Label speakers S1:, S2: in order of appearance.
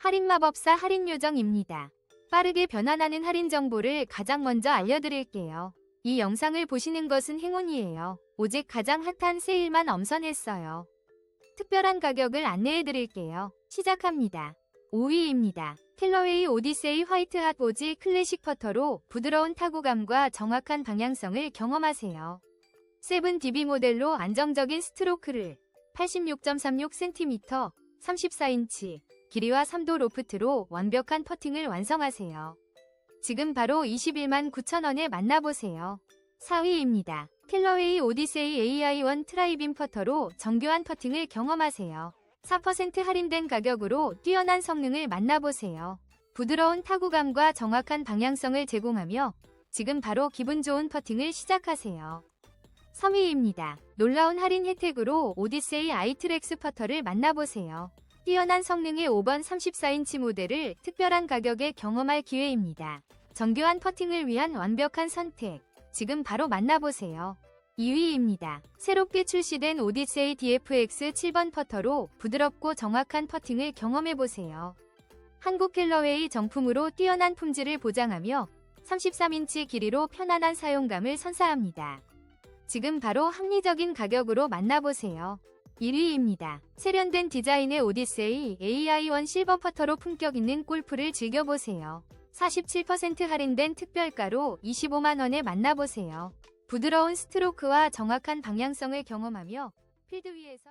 S1: 할인 마법사 할인 요정입니다. 빠르게 변환하는 할인 정보를 가장 먼저 알려드릴게요. 이 영상을 보시는 것은 행운이에요. 오직 가장 핫한 세일만 엄선했어요. 특별한 가격을 안내해드릴게요. 시작합니다. 5위입니다. 킬러웨이 오디세이 화이트 핫 보지 클래식 퍼터로 부드러운 타구감과 정확한 방향성을 경험하세요. 세븐 DB 모델로 안정적인 스트로크를 86.36cm, 34인치, 길이와 3도 로프트로 완벽한 퍼팅을 완성하세요. 지금 바로 21만 9천원에 만나보세요. 4위입니다. 킬러웨이 오디세이 AI1 트라이빔 퍼터로 정교한 퍼팅을 경험하세요. 4% 할인된 가격으로 뛰어난 성능을 만나보세요. 부드러운 타구감과 정확한 방향성을 제공하며 지금 바로 기분 좋은 퍼팅을 시작하세요. 3위입니다. 놀라운 할인 혜택으로 오디세이 아이트렉스 퍼터를 만나보세요. 뛰어난 성능의 5번 34인치 모델을 특별한 가격에 경험할 기회입니다. 정교한 퍼팅을 위한 완벽한 선택. 지금 바로 만나보세요. 2위입니다. 새롭게 출시된 오디세이 DFX 7번 퍼터로 부드럽고 정확한 퍼팅을 경험해보세요. 한국 킬러웨이 정품으로 뛰어난 품질을 보장하며 33인치 길이로 편안한 사용감을 선사합니다. 지금 바로 합리적인 가격으로 만나보세요. 1위입니다. 세련된 디자인의 오디세이 AI1 실버 퍼터로 품격 있는 골프를 즐겨보세요. 47% 할인된 특별가로 25만원에 만나보세요. 부드러운 스트로크와 정확한 방향성을 경험하며 필드 위에서